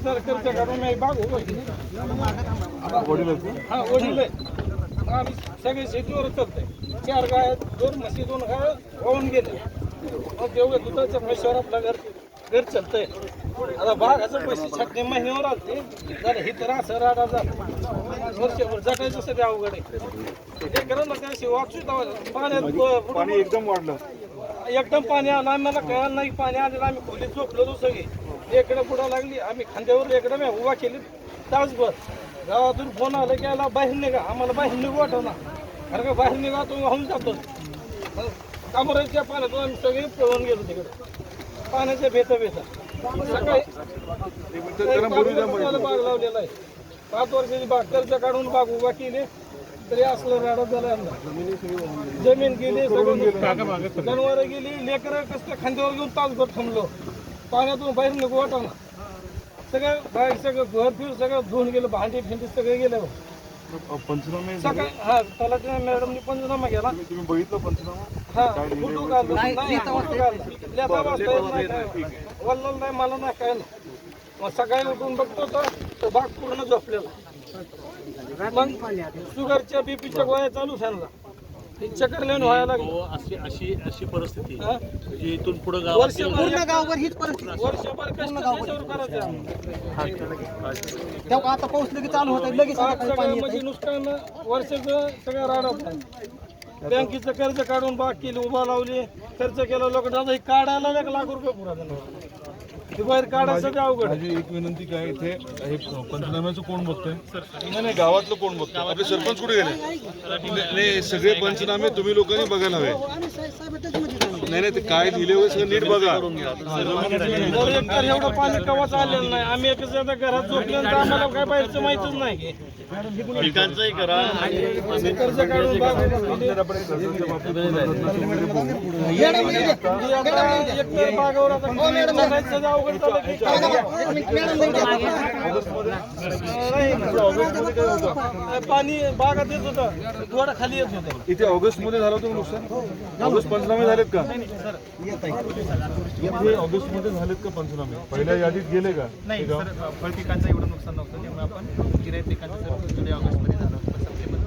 हजार खर्च करून मी बाग केली. हा वडील आम्ही सगळे शेतीवर चालतंय चार गाय दोन म्हशी दोन गाय वाहून गेले मग तेवढं दुधाच्या पैशावर आपलं घर घर चालतंय. आता बागाचं पैसे छटणे महिन्यावर आलते. झालं हे तर असं राडा वर्षभर जगायचं सगळं अवघड आहे. ते करा ना त्याशी वाचू पाण्यात ब- पाणी एकदम वाढलं. एकदम पाणी आलं. आम्हाला कळलं नाही पाणी आलेलं. आम्ही खोलीत झोपलो होतो सगळे. इकडे पुढं लागली. आम्ही खांद्यावर इकडे मी उभा केली. तासभर गावातून फोन आला की याला बाहेर निघा. आम्हाला बाहेर निघू वाटना अरे का बाहेर निघा तो वाहून जातो. कामराच्या पाण्यातून आम्ही सगळे पळून गेलो तिकडे. पाण्याच्या भेता भेता. सकाळी बाग लावलेला आहे. पाच वर्षाची बाग कर्ज काढून बाग उभा केली. तरी असलं राडा झाला. जमीन गेली सगळं जनावर गेली लेकरं कसं खांद्यावर घेऊन तासभर थांबलो. पाण्यातून बाहेर निघू वाटाना सगळं बाहेर सगळं घर फिर सगळं धुवून गेलं भांडी फिंडी सगळे गेले पंचनामे सकाळी हा तलाठी मॅडमनी पंचनामा केला. तुम्ही बघितलं पंचनामा? हा फोटो काढला. नाही फोटो काढला. लेता वाचता येत नाही. काय वल्ल नाही मला नाही काय नाही. मग सकाळी उठून बघतो तर तो भाग पूर्ण झोपलेला. मग शुगरच्या बीपीच्या गोळ्या चालू झाला चक्कर लेऊन व्हायला लागली. हो, अशी अशी अशी परिस्थिती. हा? म्हणजे इथून पुढे वर्ष गावात पूर्ण गावभर हीच परिस्थिती. वर्षभर कष्ट त्याच्यावर करायचं? आम्हाला. तेव्हा आता पाऊस लगेच चालू होता लगेच सगळं म्हणजे नुकसान वर्षाचं सगळं राडत बँकेचं कर्ज काढून बाग केली उभा लावली खर्च केला लोक हे काढायला एक लाख रुपये पुरा झाला हे बाहेर काढायचं सगळं अवघड. माझी एक विनंती काय इथे हे पंचनाम्याचं कोण बघतंय? नाही नाही गावातलं कोण बघतंय? आपले सरपंच कुठे गेले? नाही, नाही सगळे पंचनामे तुम्ही लोकांनी बघायला हवे. नाही नाही ते काय लिहिले होते सगळं नीट बघा. एवढं पाणी कवाच आलेलं नाही. आम्ही एकच आता घरात झोपल्यानंतर आम्हाला काय बाहेरचं माहितच नाही. की पिकांचंही करा. आम्ही कर्ज काढून बाग उभा केली. एकतर बागावर आता जगायचं सगळं अवघड झालं की काय? नाही. पाणी बागात येत होतं. थोडं खाली येत होतं. इथे ऑगस्टमध्ये झालं होतं नुकसान? ऑगस्ट पंचनामे झालेत का? इथे ऑगस्टमध्ये झालेत का पंचनामे? पहिल्या यादीत गेले का? नाही सर फळपिकांचं एवढं नुकसान नव्हतं. त्यामुळे आपण गिरायक पिकांचं सर जुलै ऑगस्टमध्ये झालं होतं सप्टेंबरमध्ये